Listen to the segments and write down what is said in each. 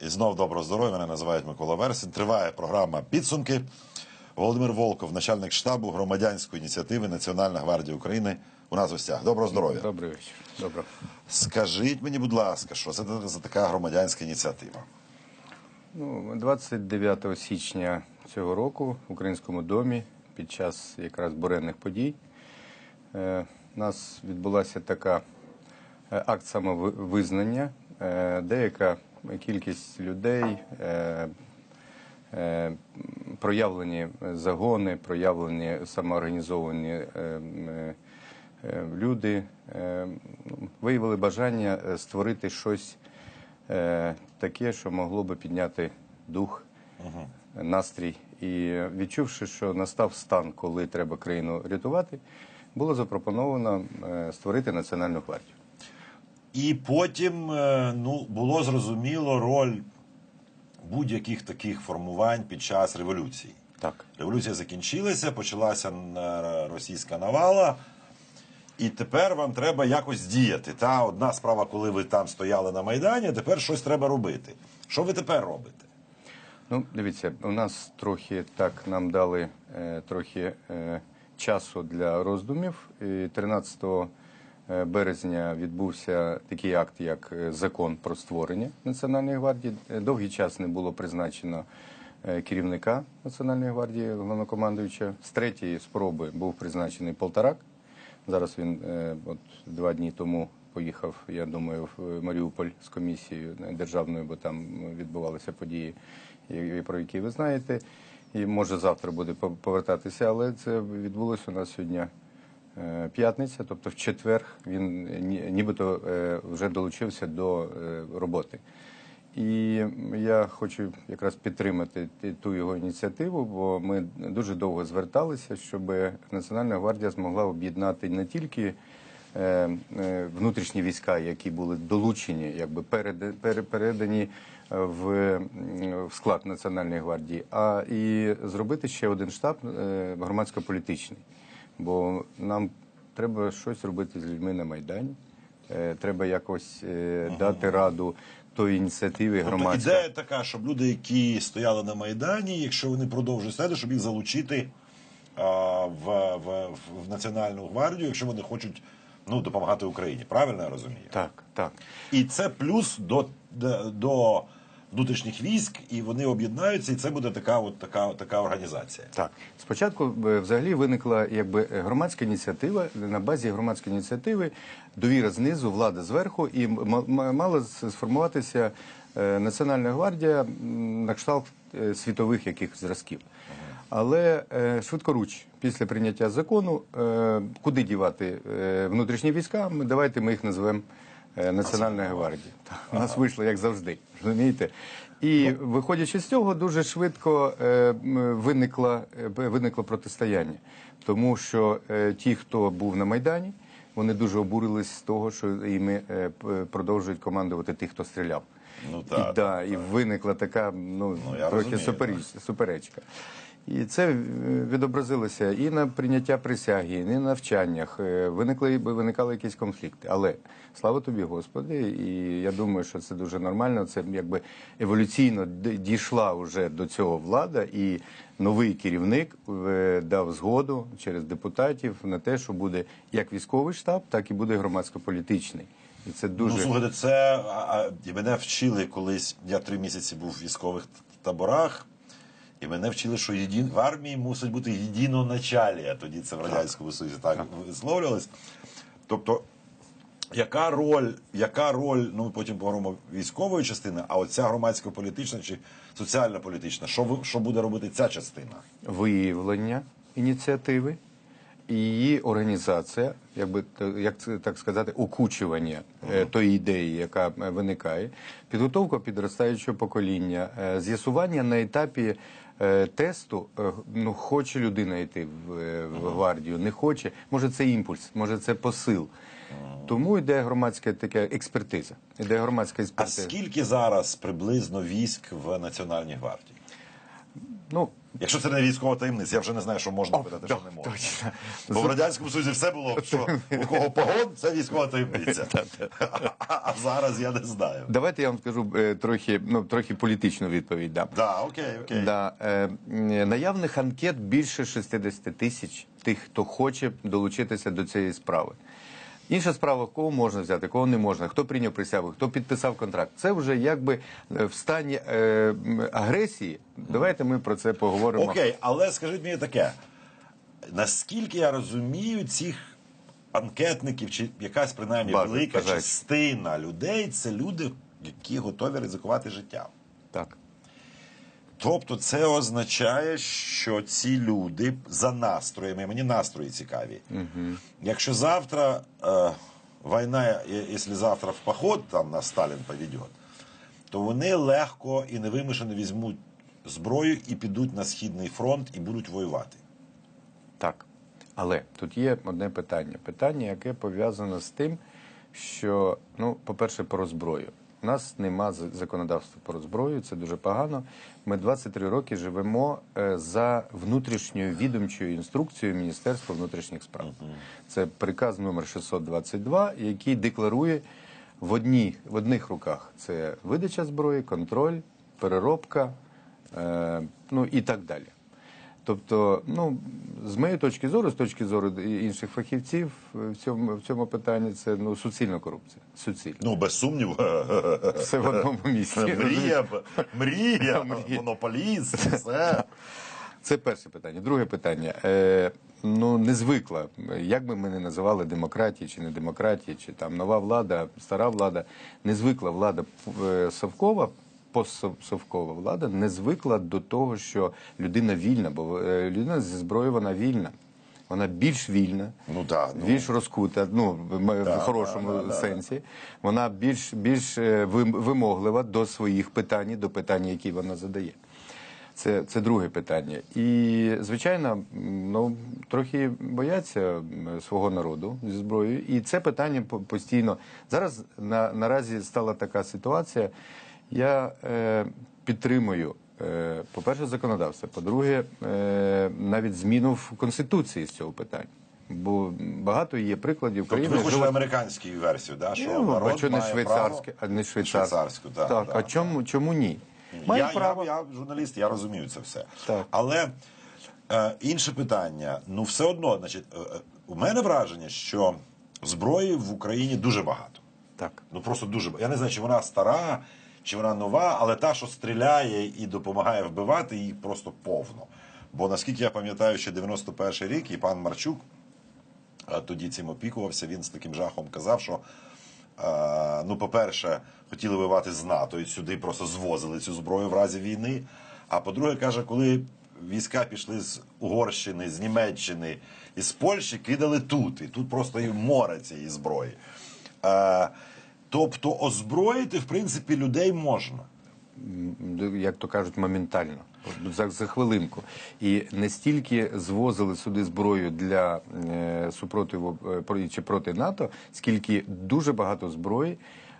І знов доброго здоров'я. Мене називають Микола Версін. Триває програма Підсумки. Володимир Волков, начальник штабу громадянської ініціативи Національна гвардія України. У нас в гостях. Доброго здоров'я. Добрий вечір. Добро. Скажіть мені, будь ласка, що це за така громадянська ініціатива? Ну, 29 січня цього року в Українському домі під час якраз буренних подій е, у нас відбулася така е, акт самовизнання. Е, деяка кількість людей, е, проявлені загони, проявлені самоорганізовані люди виявили бажання створити щось таке, що могло би підняти дух, настрій. І відчувши, що настав стан, коли треба країну рятувати, було запропоновано е, створити національну гвардію. І потім е, ну, було зрозуміло роль будь-яких таких формувань під час революції. Так. Революція закінчилася, почалася російська навала. І тепер вам треба якось діяти. Та одна справа, коли ви там стояли на Майдані, тепер щось треба робити. Що ви тепер робите? Ну, дивіться, у нас трохи так нам дали е, трохи е, часу для роздумів. І 13 е, березня відбувся такий акт, як е, закон про створення Національної гвардії. Е, Довгий час не було призначено керівника Національної гвардії, головнокомандуюча. З третьої спроби був призначений Полторак. Зараз він от два дні тому поїхав, я думаю, в Маріуполь з комісією державною, бо там відбувалися події, про які ви знаєте. І може завтра буде по- повертатися, але це відбулося у нас сьогодні е, п'ятниця, тобто в четвер він е, ні- нібито е, вже долучився до роботи. І я хочу якраз підтримати ту його ініціативу, бо ми дуже довго зверталися, щоб Національна гвардія змогла об'єднати не тільки внутрішні війська, які були долучені, якби переда- пере- передані в, склад Національної гвардії, а і зробити ще один штаб е, громадсько-політичний. Бо нам треба щось робити з людьми на Майдані. Е, Треба якось е, дати раду тої ініціативи Тобто громадської. ідея така, щоб люди, які стояли на Майдані, якщо вони продовжують стояти, щоб їх залучити а, в, в, в Національну гвардію, якщо вони хочуть ну, допомагати Україні. Правильно я розумію? Так, так. І це плюс до, до, до внутрішніх військ, і вони об'єднаються, і це буде така, от, така, така організація. Так, спочатку е, взагалі виникла якби е, громадська ініціатива на базі громадської ініціативи, довіра знизу, влада зверху, і мала сформуватися е, Національна гвардія на кшталт світових якихось зразків. Але швидкоруч, після прийняття закону, куди дівати внутрішні війська, давайте ми їх назвемо Національна гвардія. У нас вийшло як завжди, розумієте? І виходячи з цього, дуже швидко е, виникло, е, виникло протистояння, тому що е, ті, хто був на Майдані, вони дуже обурились з того, що іми продовжують командувати тих, хто стріляв. Ну, так, і, да, і виникла така ну, Ну, трохи розумію, супереч- суперечка. І це е, відобразилося і на прийняття присяги, і на навчаннях. Е, Виникли виникали якісь конфлікти. Але слава тобі, Господи, і я думаю, що це дуже нормально. Це якби еволюційно дійшла вже до цього влада, і новий керівник е, дав згоду через депутатів на те, що буде як військовий штаб, так і буде громадсько-політичний. І це дуже Ну, слухайте, це а, а, мене вчили колись. Я три місяці був в військових таборах, і мене вчили, що єдин, в армії мусить бути єдиноначалія. Тоді це в Радянському Союзі так висловлювалось. Тобто, яка роль, яка роль, ну ми потім поговоримо військової частини, а оця громадсько-політична чи соціально-політична, що, ви- що буде робити ця частина? виявлення ініціативи і її організація, якби як це так сказати, окучування е, тої ідеї, яка е, виникає, підготовка підростаючого покоління, е, з'ясування на етапі. Е, Тесту е, ну хоче людина йти в, е, гвардію, не хоче. Може, це імпульс, може це посил. Тому йде громадська така експертиза. Йде громадська А скільки зараз приблизно військ в Національній гвардії? Ну, Якщо це не військова таємниця, я вже не знаю, що можна О, питати, да, що не можна. точно. Бо в Радянському Союзі все було, що у кого погон, це військова таємниця. А зараз я не знаю. Давайте я вам скажу е, трохи, ну, трохи політичну відповідь. Да. Да, окей, окей. Да, е, наявних анкет більше 60 тисяч тих, хто хоче долучитися до цієї справи. Інша справа, кого можна взяти, кого не можна, хто прийняв присягу, хто підписав контракт. Це вже якби е, в стані е, агресії. Давайте ми про це поговоримо. Окей, але скажіть мені таке: наскільки я розумію, цих анкетників, чи якась принаймні Бажа- велика бажаючі. частина людей це люди, які готові ризикувати життям. Так. Тобто це означає, що ці люди за настроями, мені настрої цікаві. Якщо завтра е, війна, якщо завтра в поход там на Сталін поведет, то вони легко і невимушено візьмуть зброю і підуть на східний фронт і будуть воювати. Так. Але тут є одне питання. Питання, яке пов'язане з тим, що, ну, по-перше, про зброю. У нас нема законодавства про зброю, це дуже погано. Ми 23 роки живемо е, за внутрішньою відомчою інструкцією Міністерства внутрішніх справ. Це приказ номер 622, який декларує в, одні, в одних руках це видача зброї, контроль, переробка, е, ну і так далі. Тобто, ну з моєї точки зору, з точки зору інших фахівців е, в цьому в цьому питанні це ну суцільна корупція. Суцільна. Ну, без сумніву. Все в одному місці. Мрія, мрія, Мрія. монополіст, все. Це перше питання. Друге питання. Е, ну не звикла. Як би ми не називали демократії чи не демократії, чи там нова влада, стара влада, не звикла влада е, совкова. Постсовкова влада не звикла до того, що людина вільна, бо е, людина зі зброєю вона вільна. Вона більш вільна, Ну так, ну. більш розкута, ну в м- в хорошому да, да, да. сенсі. Вона більш більш е, вимоглива до своїх питань, до питань, які вона задає. Це, це друге питання. І, звичайно, ну, трохи бояться свого народу зі зброєю. І це питання постійно. Зараз на, наразі стала така ситуація. Я е, підтримую, е, по-перше, законодавство. По-друге, е, навіть зміну в Конституції з цього питання. Бо багато є прикладів Тобто України. ви хочете американську версію, да? що Ну, народ а чого не має швейцарське, а не швейцарське? Швейцарську, так, так. да, а чому, чому ні? Має Я, право. я, я журналіст, я розумію це все. Так. Але е, інше питання: ну, все одно, значить, е, е, у мене враження, що зброї в Україні дуже багато. Так. Ну просто дуже ба- Я не знаю, чи вона стара, чи вона нова, але та, що стріляє і допомагає вбивати, її просто повно. Бо наскільки я пам'ятаю, ще 91-й рік і пан Марчук тоді цим опікувався. Він з таким жахом казав, що е, ну, по-перше, хотіли воювати з НАТО і сюди просто звозили цю зброю в разі війни. А по-друге, каже, коли війська пішли з Угорщини, з Німеччини і з Польщі, кидали тут. І тут просто і море цієї зброї. Тобто озброїти, в принципі, людей можна. Як то кажуть, моментально. За, за хвилинку. І не стільки звозили сюди зброю для е, супротиву е, чи проти НАТО, скільки дуже багато зброї,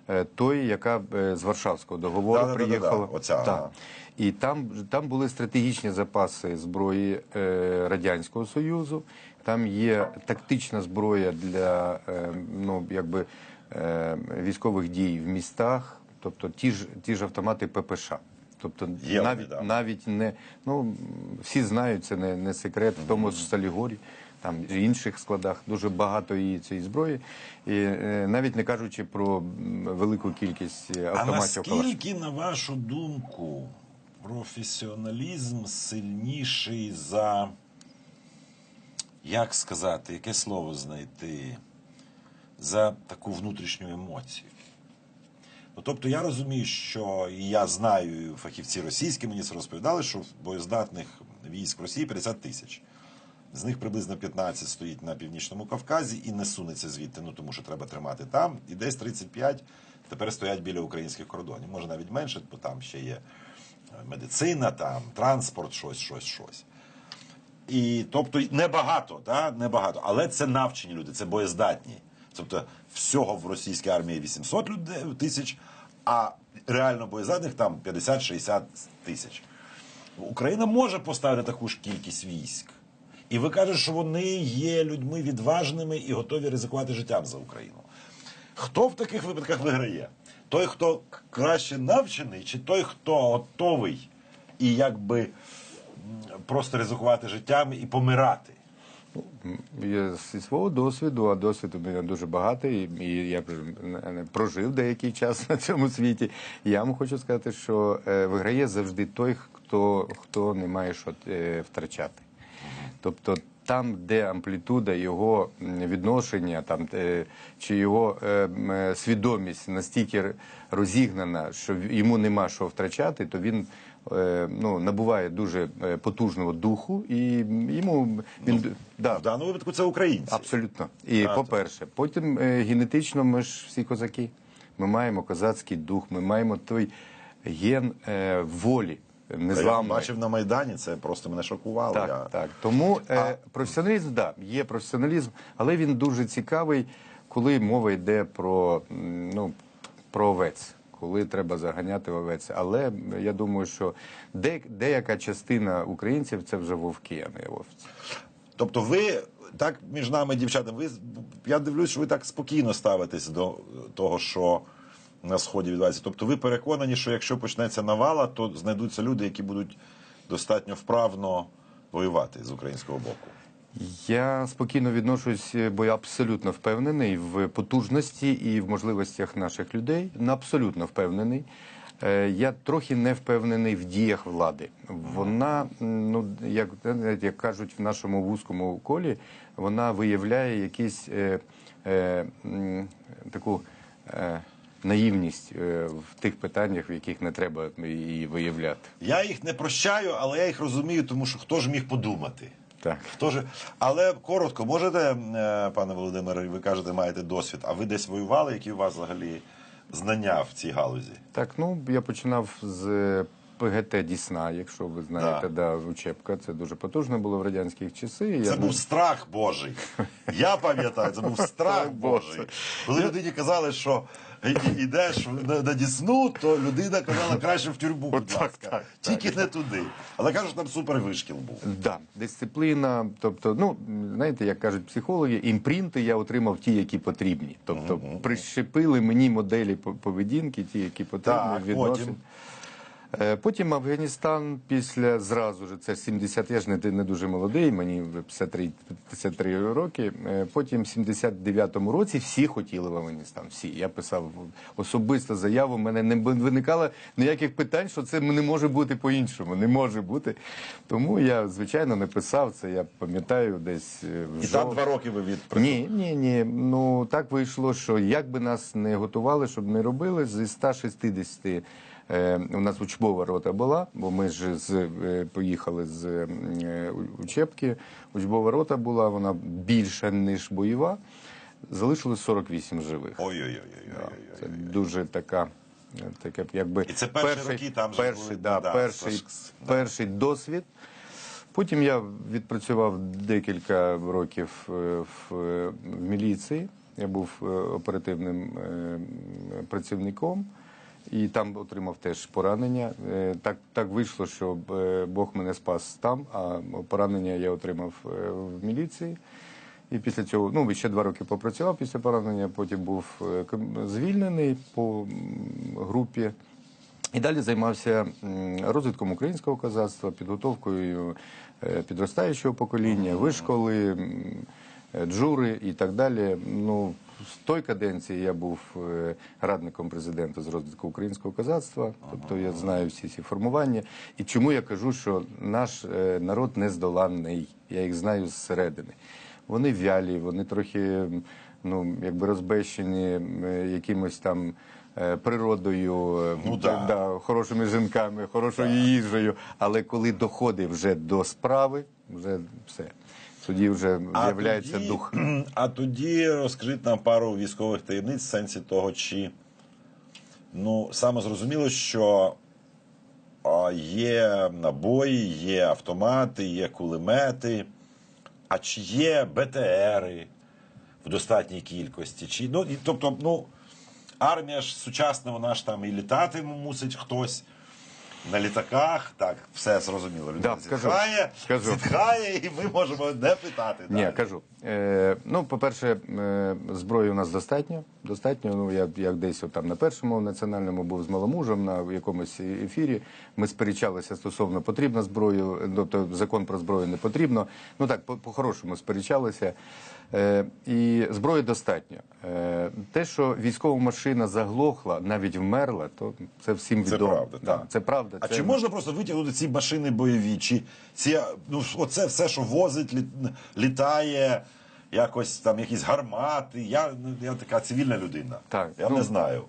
е, тої, яка е, з Варшавського договору Да-да-да-да-да, приїхала. оця, Так. ага. І там, там були стратегічні запаси зброї е, Радянського Союзу. Там є тактична зброя для е, ну, якби, військових дій в містах, тобто ті ж, ті ж автомати ППШ. Тобто Є навіть, да. навіть не ну всі знають, це не, не секрет. В тому ж Салігорі, там в інших складах дуже багато її цієї зброї, і е, навіть не кажучи про велику кількість е, А автоматів наскільки, на вашу думку, професіоналізм сильніший за, як сказати, яке слово знайти, за таку внутрішню емоцію? Ну, тобто я розумію, що і я знаю, фахівці російські мені це розповідали, що в боєздатних військ Росії 50 тисяч. З них приблизно 15 стоїть на північному Кавказі і не сунеться звідти, ну тому що треба тримати там. І десь 35 тепер стоять біля українських кордонів. Може навіть менше, бо там ще є е, медицина, там транспорт, щось, щось, щось. І тобто небагато, да? небагато. Але це навчені люди, це боєздатні. Тобто всього в російській армії 800 людей, тисяч, а реально боєздатних там 50-60 тисяч. Україна може поставити таку ж кількість військ. І ви кажете, що вони є людьми відважними і готові ризикувати життям за Україну. Хто в таких випадках виграє? Той, хто краще навчений, чи той, хто готовий і якби просто ризикувати життям і помирати? Я зі свого досвіду, а досвід у мене дуже багатий, і я е, прожив деякий час на цьому світі. Я вам хочу сказати, що е, виграє завжди той, хто, хто не має що е, втрачати. Тобто там, де амплітуда його відношення, там чи його свідомість настільки розігнана, що йому нема що втрачати, то він ну, набуває дуже е, потужного духу, і йому він да, В даному випадку це українці. Абсолютно. І А, по-перше, потім е, генетично ми ж всі козаки. Ми маємо козацький дух, ми маємо той ген е, волі. Я вам Незламної. бачив на Майдані, це просто мене шокувало. Так, Я... так. Тому е, професіоналізм, да, є професіоналізм, але він дуже цікавий, коли мова йде про, ну, про овець, коли треба заганяти овець. Але я думаю, що де, деяка частина українців це вже вовки, а не овці. Тобто ви так між нами, дівчатами, ви я дивлюсь, що ви так спокійно ставитесь до того, що на сході відбувається. Тобто, ви переконані, що якщо почнеться навала, то знайдуться люди, які будуть достатньо вправно воювати з українського боку. Я спокійно відношусь, е, бо я абсолютно впевнений в потужності і в можливостях наших людей. Ну, Абсолютно впевнений. Е, Я трохи не впевнений в діях влади. Вона, ну як, як кажуть в нашому вузькому колі, вона виявляє якісь е, е, таку е, наївність е, в тих питаннях, в яких не треба її виявляти. Я їх не прощаю, але я їх розумію, тому що хто ж міг подумати? Так. Хто ж... Але коротко, можете, е, пане Володимире, ви кажете, маєте досвід, а ви десь воювали, які у вас взагалі знання в цій галузі? Так, ну я починав з е, ПГТ Дісна, якщо ви знаєте, да. Учебка. Це дуже потужно було в радянські часи. Це я був страх Божий. Я пам'ятаю, це був страх Божий. Коли людині казали, що йдеш на, на Дісну, то людина казала краще в тюрбу, будь ласка. так, Тільки не туди. Але кажуть, там супер вишкіл був. Да, дисципліна. Тобто, ну знаєте, як кажуть психологи, імпринти я отримав ті, які потрібні. Тобто, прищепили мені моделі по- поведінки, ті, які потрібні Так, відносин. Потім? Е, Афганістан після зразу ж це 70, я ж не, не дуже молодий, мені 53, 53 роки. Е, Потім в 79-му році всі хотіли в Афганістан. Всі. Я писав особисто заяву, в мене не виникало ніяких питань, що це не може бути по-іншому. Не може бути. Тому я, звичайно, не писав це. Я пам'ятаю десь е, в І там два роки ви від ні, ні, ні. Ну так вийшло, що як би нас не готували, щоб не робили, зі 160 е, у нас учбова рота була, бо ми ж з е, поїхали з е, учебки. Учбова рота була, вона більша ніж бойова. Залишилось 48 живих. Ой-ой-ой. Це дуже така. е, Таке, якби І це перші роки, там перший, були, да, да, перший, да. перший досвід. Потім я відпрацював декілька років е, в, е, в міліції. Я був е, оперативним е, працівником і там отримав теж поранення. Е, Так, так вийшло, що е, Бог мене спас там, а поранення я отримав е, в міліції. І після цього, ну, ще два роки попрацював після поранення, потім був звільнений по групі. І далі займався розвитком українського козацтва, підготовкою підростаючого покоління, вишколи, джури і так далі. Ну, з той каденції я був е, радником президента з розвитку українського козацтва, тобто я знаю всі ці формування. І чому я кажу, що наш е, народ нездоланний, я їх знаю зсередини. Вони вялі, вони трохи ну, якби розбещені е, якимось там е, природою, е, Ну, да. да, хорошими жінками, хорошою їжею. Але коли доходить вже до справи, вже все. Тоді вже з'являється дух. А тоді розкажіть нам пару військових таємниць в сенсі того, чи ну саме зрозуміло, що є набої, є автомати, є кулемети. А чи є БТРи в достатній кількості? Чи, ну, і, тобто, ну, армія ж сучасна, вона ж там і літати мусить хтось. На літаках. Так, все зрозуміло. Людина Да, зітхає, Кажу. зітхає, і ми можемо не питати. Ні, далі. кажу. Е, ну, по-перше, е, зброї у нас достатньо. Достатньо. Ну, я як десь там на першому національному був з маломужем на якомусь ефірі. Ми сперечалися стосовно потрібна зброю, тобто закон про зброю не потрібно. Ну так, по- по-хорошому сперечалися. Е, і зброї достатньо. Е, те, що військова машина заглохла, навіть вмерла, то це всім Це відомо. правда, Да, так. це правда. А це... чи можна просто витягнути ці машини бойові? Чи ці, ну, оце все, що возить, лі- літає, якось там якісь гармати? Я, ну, я така цивільна людина. Так, Я ну, не знаю.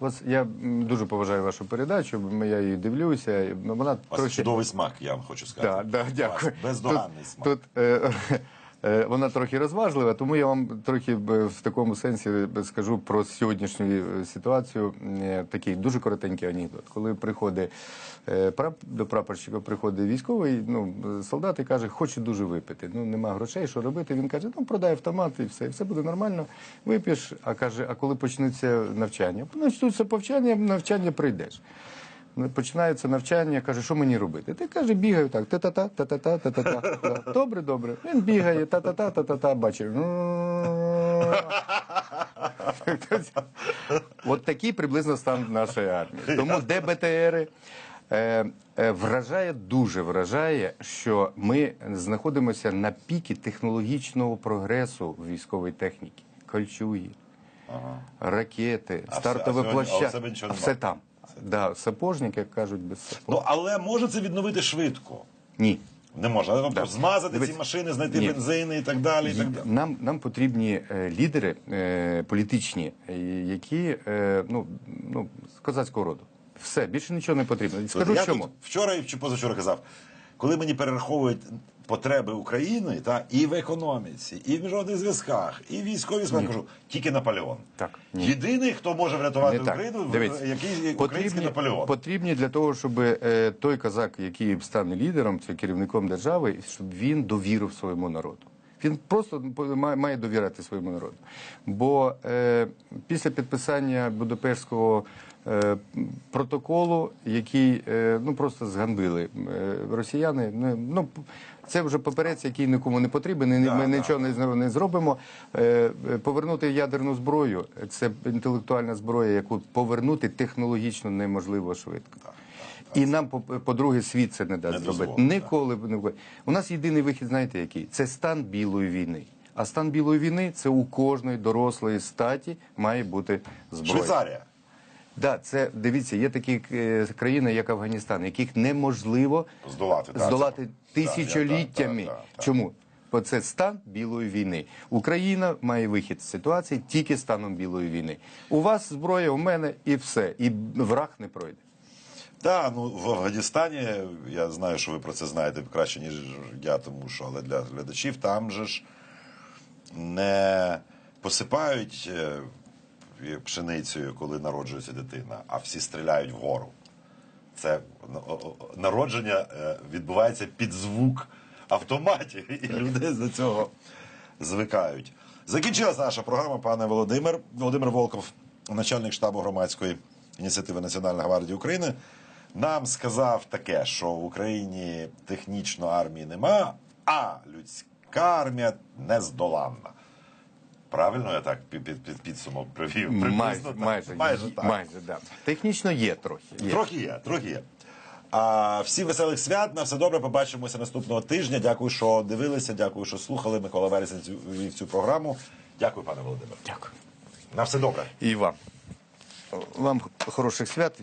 Вас я дуже поважаю вашу передачу. бо Я її дивлюся. ну, Вона вас трохи чудовий смак, я вам хочу сказати. Да, да, вас дякую. Бездоганний смак. Тут, тут е, е, вона трохи розважлива, тому я вам трохи е, в такому сенсі е, скажу про сьогоднішню е, ситуацію. Е, Такий дуже коротенький анекдот. Коли приходить е, до прапорщика, приходить військовий, ну солдат і каже, хочу дуже випити. Ну нема грошей, що робити. Він каже, ну продай автомат і все, і все буде нормально. Вип'єш. А каже, а коли почнеться навчання? Почнуться повчання, навчання прийдеш. Ну, Починається навчання, каже, що мені робити? Ти каже, бігаю так, та-та-та, та-та-та, та-та-та. Добре, добре. Він бігає, та-та-та, та-та-та, бачить. От такий приблизно стан нашої армії. Тому де БТРи? Е, е, вражає, дуже вражає, що ми знаходимося на пікі технологічного прогресу військової техніки. Кольчуги, ракети, А стартове а площа. все там. Да, сапожник, як кажуть, без сапог. Ну, але може це відновити швидко. Ні. Не можна. Тобто Да. змазати Дивіться. ці машини, знайти Ні. бензини і так далі. І так далі. Нам, нам потрібні е, лідери е, політичні, е, які е, ну, ну, з козацького роду. Все, більше нічого не потрібно. Скажу я чому. тут вчора і позавчора казав, коли мені перераховують потреби України, та і в економіці, і в міжнародних зв'язках, і в військовій справі, кажу, тільки Наполеон. Так, ні. Єдиний, хто може врятувати Не так. Україну, Дивіться, який український Наполеон. потрібні для того, щоб е, той козак, який стане лідером, це керівником держави, щоб він довірив своєму народу. Він просто має, має довіряти своєму народу. Бо е, після підписання Будапештського протоколу, який е, ну просто зганбили е, росіяни, ну, це вже паперець, який нікому не потрібен, і Да, ми да. нічого не, не зробимо. Е, е, Повернути ядерну зброю це інтелектуальна зброя, яку повернути технологічно неможливо швидко. І нам, по- по-друге, світ це не дасть Не зробити. дозволить, Ніколи б не. У нас єдиний вихід, знаєте, який? Це стан білої війни. А стан білої війни це у кожної дорослої статі має бути зброя. Швейцарія. Да, це дивіться, є такі е, країни, як Афганістан, яких неможливо Здолати, так, здолати це- тисячоліттями. так, так, так. Чому? Бо це стан білої війни. Україна має вихід з ситуації тільки станом білої війни. У вас зброя, у мене і все. І враг не пройде. Так, ну в Афганістані я знаю, що ви про це знаєте краще, ніж я, тому що але для глядачів там же ж не посипають е, пшеницею, коли народжується дитина, а всі стріляють вгору. Це народження е, відбувається під звук автоматів, і люди до цього звикають. Закінчилася наша програма, пане Володимир. Володимир Волков, начальник штабу громадської ініціативи Національної гвардії України, нам сказав таке, що в Україні технічно армії нема, а людська армія нездоланна. Правильно я так під, під, під підсумок привів? Майже, так. майже, майже так. майже, да. Технічно є трохи. Є. Трохи є, трохи є. А, всім веселих свят. На все добре. Побачимося наступного тижня. Дякую, що дивилися. Дякую, що слухали. Микола Вересень цю- вів цю програму. Дякую, пане Володимир. Дякую. На все добре. І вам. Вам хороших свят.